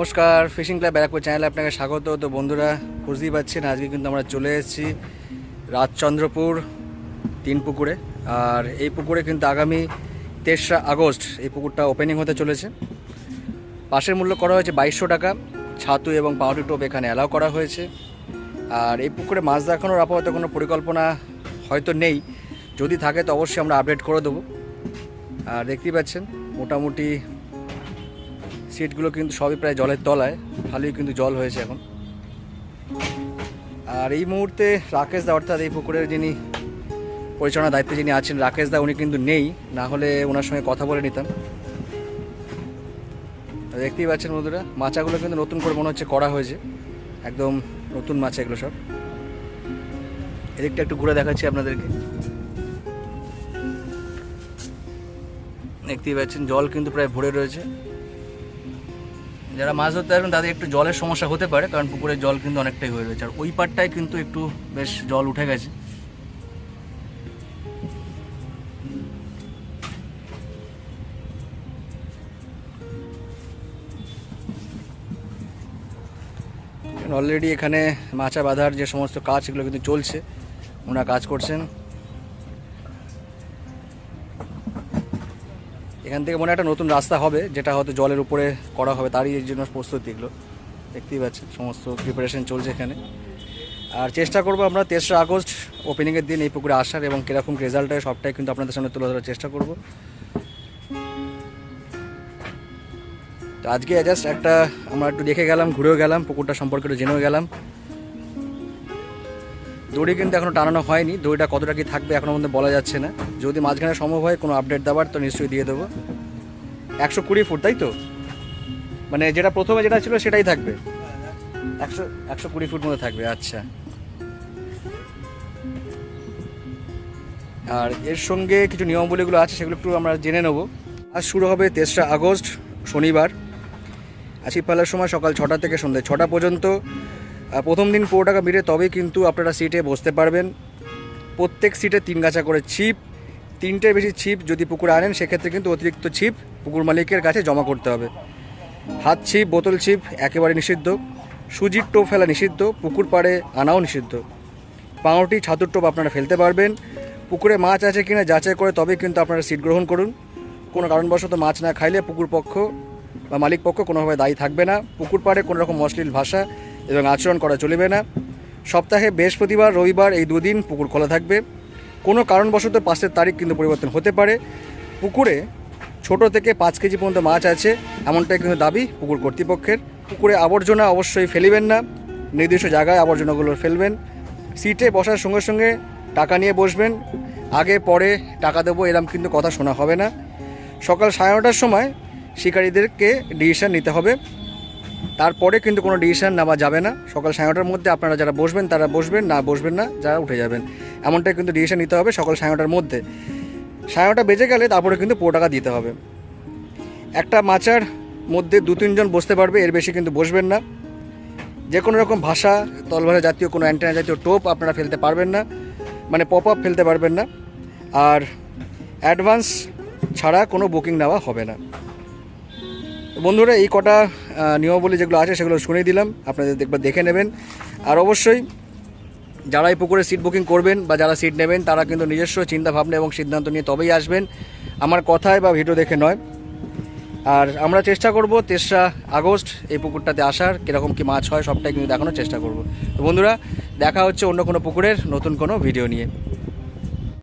নমস্কার, fishing club Barrackpore চ্যানেলে আপনাকে স্বাগত। তো বন্ধুরা বুঝতেই পারছেন আজকে কিন্তু আমরা চলে এসেছি রাজচন্দ্রপুর তিন পুকুরে। আর এই পুকুরে কিন্তু আগামী তেসরা আগস্ট এই পুকুরটা ওপেনিং হতে চলেছে। পাশের মূল্য করা হয়েছে বাইশশো টাকা। ছাতু এবং পাউডি টোপ এখানে অ্যালাউ করা হয়েছে। আর এই পুকুরে মাছ দেখানোর আপাতত কোনো পরিকল্পনা হয়তো নেই। যদি থাকে তো অবশ্যই আমরা আপডেট করে দেবো। আর দেখতেই পাচ্ছেন, মোটামুটি সিটগুলো কিন্তু সবই প্রায় জলের তলায় ভালোই কিন্তু জল হয়েছে এখন। আর এই মুহূর্তে রাকেশ দা, অর্থাৎ এই পুকুরের যিনি পরিচালনার দায়িত্বে যিনি আছেন, রাকেশ দা উনি কিন্তু নেই, না হলে ওনার সঙ্গে কথা বলে নিতাম। দেখতেই পাচ্ছেন বন্ধুরা, মাচাগুলো কিন্তু নতুন করে মনে হচ্ছে করা হয়েছে। একদম নতুন মাছ এগুলো সব। এদিকটা একটু ঘুরে দেখাচ্ছি আপনাদেরকে। দেখতেই পাচ্ছেন, জল কিন্তু প্রায় ভরে রয়েছে। যারা মাছ ধরতে আসবেন, তাদের একটু জলের সমস্যা হতে পারে, কারণ পুকুরের জল কিন্তু অনেকটাই হয়ে রয়েছে। আর ওই পারটায় কিন্তু একটু বেশ জল উঠে গেছে। অলরেডি এখানে মাচা বাঁধার যে সমস্ত কাজ, সেগুলো কিন্তু চলছে। ওনারা কাজ করছেন। এখান থেকে মনে একটা নতুন রাস্তা হবে, যেটা হয়তো জলের উপরে করা হবে, তারই এর জন্য প্রস্তুতি এগুলো। দেখতেই পাচ্ছেন, সমস্ত প্রিপারেশন চলছে এখানে। আর চেষ্টা করব আমরা তেসরা আগস্ট ওপেনিংয়ের দিন এই পুকুরে আসার এবং কীরকম রেজাল্ট হয়, সবটাই কিন্তু আপনাদের সামনে তুলে ধরার চেষ্টা করব। তো আজকে জাস্ট একটা, আমরা একটু দেখে গেলাম, ঘুরেও গেলাম, পুকুরটা সম্পর্কে একটু জেনেও গেলাম। দড়ি কিন্তু এখনও টানানো হয়নি। দড়িটা কতটা কি থাকবে এখনও মধ্যে বলা যাচ্ছে না। যদি মাঝখানে সম্ভব হয় কোনো আপডেট দেওয়ার তো নিশ্চয়ই দিয়ে দেবো। একশো কুড়ি ফুট, তাই তো? মানে যেটা প্রথমে যেটা ছিল সেটাই থাকবে। একশো একশো কুড়ি ফুট মধ্যে থাকবে আচ্ছা। আর এর সঙ্গে কিছু নিয়মাবলীগুলো আছে, সেগুলো একটু আমরা জেনে নেব। আজ শুরু হবে তেসরা আগস্ট, শনিবার। আশি পালার সময় সকাল ছটা থেকে সন্ধ্যে ছটা পর্যন্ত প্রথম দিন পনেরো টাকা মিটে তবেই কিন্তু আপনারা সিটে বসতে পারবেন। প্রত্যেক সিটে তিন গাছা করে ছিপ তিনটের বেশি ছিপ যদি পুকুরে আনেন, সেক্ষেত্রে কিন্তু অতিরিক্ত ছিপ পুকুর মালিকের কাছে জমা করতে হবে। হাত ছিপ, বোতল ছিপ একেবারে নিষিদ্ধ। সুজির টোপ ফেলা নিষিদ্ধ, পুকুর পাড়ে আনাও নিষিদ্ধ। পাউরুটি, ছাতুর টোপ আপনারা ফেলতে পারবেন। পুকুরে মাছ আছে কিনা যাচাই করে তবেই কিন্তু আপনারা সিট গ্রহণ করুন। কোনো কারণবশত মাছ না খাইলে পুকুর পক্ষ বা মালিক পক্ষ কোনোভাবে দায়ী থাকবে না। পুকুর পাড়ে কোনো রকম অশ্লীল ভাষা এবং আচরণ করা চলবে না। সপ্তাহে বৃহস্পতিবার, রবিবার এই দুদিন পুকুর খোলা থাকবে। কোনো কারণবশত পাশের তারিখ কিন্তু পরিবর্তন হতে পারে। পুকুরে ছোট থেকে পাঁচ কেজি পর্যন্ত মাছ আছে, এমনটাই কিন্তু দাবি পুকুর কর্তৃপক্ষের। পুকুরে আবর্জনা অবশ্যই ফেলিবেন না, নির্দিষ্ট জায়গায় আবর্জনাগুলো ফেলবেন। সিটে বসার সঙ্গে সঙ্গে টাকা নিয়ে বসবেন। আগে, পরে টাকা দেবো এরম কিন্তু কথা শোনা হবে না। সকাল সাড়ে নটার সময় শিকারীদেরকে ডিসিশন নিতে হবে। তারপরে কিন্তু কোনো ডিসিশন নেওয়া যাবে না। সকাল সাড়ে নটার মধ্যে আপনারা যারা বসবেন, তারা বসবেন, না বসবেন না যারা উঠে যাবেন। এমনটাই কিন্তু ডিসিশান নিতে হবে সকাল সাড়ে নটার মধ্যে। সাড়ে নটা বেজে গেলে তারপরে কিন্তু পুরো টাকা দিতে হবে। একটা মাচার মধ্যে দু, তিনজন বসতে পারবে, এর বেশি কিন্তু বসবেন না। যে কোনো রকম ভাষা, তলভাষা জাতীয় কোনো অ্যান্টেনা জাতীয় টোপ আপনারা ফেলতে পারবেন না। মানে পপ আপ ফেলতে পারবেন না। আর অ্যাডভান্স ছাড়া কোনো বুকিং নেওয়া হবে না। বন্ধুরা, এই কটা নিয়মাবলী যেগুলো আছে সেগুলো শুনে দিলাম। আপনাদের একবার দেখে নেবেন। আর অবশ্যই যারা এই পুকুরে সিট বুকিং করবেন বা যারা সিট নেবেন, তারা কিন্তু নিজস্ব চিন্তা ভাবনা এবং সিদ্ধান্ত নিয়ে তবেই আসবেন। আমার কথায় বা ভিডিও দেখে নয়। আর আমরা চেষ্টা করব তেসরা আগস্ট এই পুকুরটাতে আসার, কীরকম কী মাছ হয় সবটাই কিন্তু দেখানোর চেষ্টা করব। তো বন্ধুরা, দেখা হচ্ছে অন্য কোনো পুকুরের নতুন কোনো ভিডিও নিয়ে।